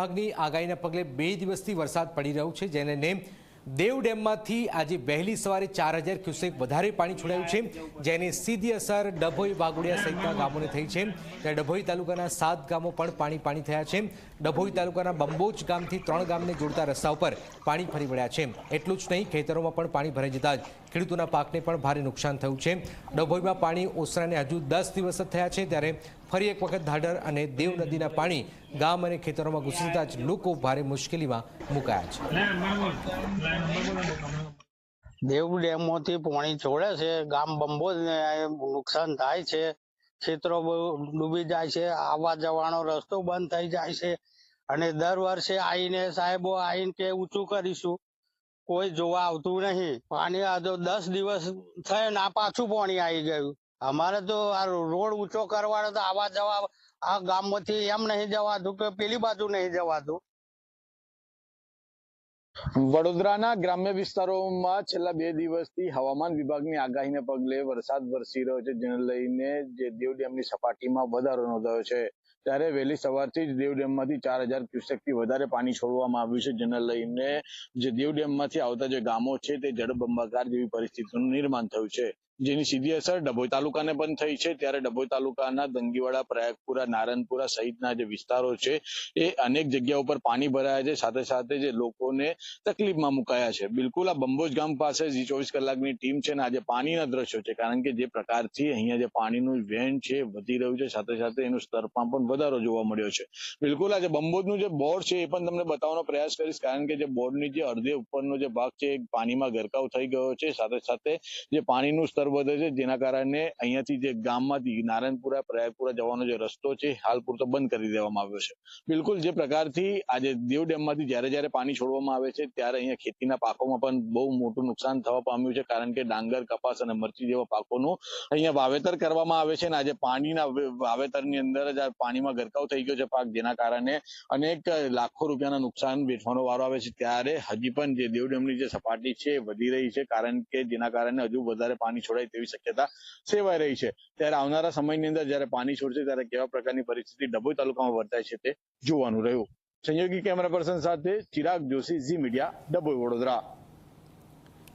વિભાગની આગાહીના પગલે બે દિવસથી વરસાદ પડી રહ્યો છે, જેને નેમ દેવ ડેમમાંથી આજે વહેલી સવારે ચાર હજાર ક્યુસેક વધારે પાણી છોડાયું છે, જેની સીધી અસર ડભોઈ વાગુડિયા સહિતના ગામોને થઈ છે. ત્યારે ડભોઈ તાલુકાના સાત ગામો પણ પાણી પાણી થયા છે. ડભોઈ તાલુકાના બંબોચ ગામથી ત્રણ ગામને જોડતા રસ્તા ઉપર પાણી ફરી વળ્યા છે. એટલું જ નહીં, ખેતરોમાં પણ પાણી ભરાઈ જતા ખેડૂતોના પાકને પણ ભારે નુકસાન થયું છે. ડભોઈમાં પાણી ઓસરાને હજુ દસ દિવસ થયા છે, ત્યારે ફરી એક વખત ધાડર અને દેવ નદીના પાણી ગામ અને ખેતરોમાં ઘૂસી જતા જ લોકો ભારે મુશ્કેલીમાં મુકાયા છે. દેવ ડેમોથી પાણી છોડે છે, ગામ બંબોજ ને નુકસાન થાય છે, ખેતરો ડૂબી જાય છે આવવા જવાનો રસ્તો બંધ થઈ જાય છે. અને દર વર્ષે આઈને સાહેબો આવીને કે ઊંચું કરીશું. કોઈ જોવા આવતું નહીં. પાણી આ તો દસ દિવસ થયો ને આ પાછું પાણી આવી ગયું. અમારે તો આ રોડ ઊંચો કરવાનો તો આવા જવા, આ ગામમાંથી એમ નહીં જવાતું કે પેલી બાજુ નહીં જવાતું. વડોદરાના ગ્રામ્ય વિસ્તારોમાં છેલ્લા બે દિવસથી હવામાન વિભાગની આગાહીને પગલે વરસાદ વરસી રહ્યો છે, જેને લઈને જે દેવ ડેમની સપાટીમાં વધારો નોંધાયો છે. ત્યારે વહેલી સવારથી જ દેવ ડેમમાંથી ચાર હજાર ક્યુસેકથી વધારે પાણી છોડવામાં આવ્યું છે, જેને લઈને જે દેવ ડેમમાંથી આવતા જે ગામો છે, તે જળબંબાકાર જેવી પરિસ્થિતિનું નિર્માણ થયું છે. જેની સીધી અસર ડભોઈ તાલુકાને પણ થઈ છે. ત્યારે ડભોઈ તાલુકાના દંગીવાડા, પ્રયાગપુરા, નારણપુરા સહિતના જે વિસ્તારો છે, એ અનેક જગ્યા ઉપર પાણી ભરાયા છે. સાથે સાથે જે લોકોને તકલીફમાં મુકાયા છે. બિલકુલ આ બંબોજ ગામ પાસે જી ચોવીસ કલાકની ટીમ છે ને આજે પાણીના દ્રશ્યો છે. કારણ કે જે પ્રકારથી અહીંયા જે પાણીનું વહેણ છે, વધી રહ્યું છે. સાથે સાથે એનું સ્તરમાં પણ વધારો જોવા મળ્યો છે. બિલકુલ આજે બંબોજનું જે બોર્ડ છે, એ પણ તમને બતાવવાનો પ્રયાસ કરીશ. કારણ કે જે બોર્ડની જે અડધે ઉપરનો જે ભાગ છે, એ પાણીમાં ગરકાવ થઈ ગયો છે. સાથે સાથે જે પાણીનું સ્તર વધે છે. જેના કારણે અહીંયાથી જે ગામમાંથી નારાયણપુરા પ્રયાગપુરા જવાનો જે રસ્તો છે, હાલ પૂરતો બંધ કરી દેવામાં આવ્યો છે. બિલકુલ જે પ્રકારથી આજે દેવ ડેમમાંથી જ્યારે જ્યારે પાણી છોડવામાં આવે છે, ત્યારે અહીંયા ખેતીના પાકોમાં પણ બહુ મોટું નુકસાન થવા પામ્યું છે, કારણ કે ડાંગર, કપાસ અને મરચી જેવા પાકોનું અહીંયા વાવેતર કરવામાં આવે છે અને આજે પાણીના વાવેતરની અંદર જ આ પાણીમાં ગરકાવ થઈ ગયો છે પાક, જેના કારણે અનેક લાખો રૂપિયાના નુકસાન વેઠવાનો વારો આવે છે. ત્યારે હજી પણ જે દેવ ડેમની જે સપાટી છે વધી રહી છે, કારણ કે જેના કારણે હજુ વધારે પાણી છોડાય તેવી શક્યતા સેવાઈ રહી છે. ત્યારે આવનારા સમયની અંદર જ્યારે પાણી છોડશે ત્યારે કેવા પ્રકારની પરિસ્થિતિ ડભોઈ તાલુકામાં વર્તાય છે તે જોવાનું રહ્યું. સંયોગી કેમેરા પર્સન સાથે ચિરાગ જોશી, ઝી મીડિયા, ડભોઈ વડોદરા.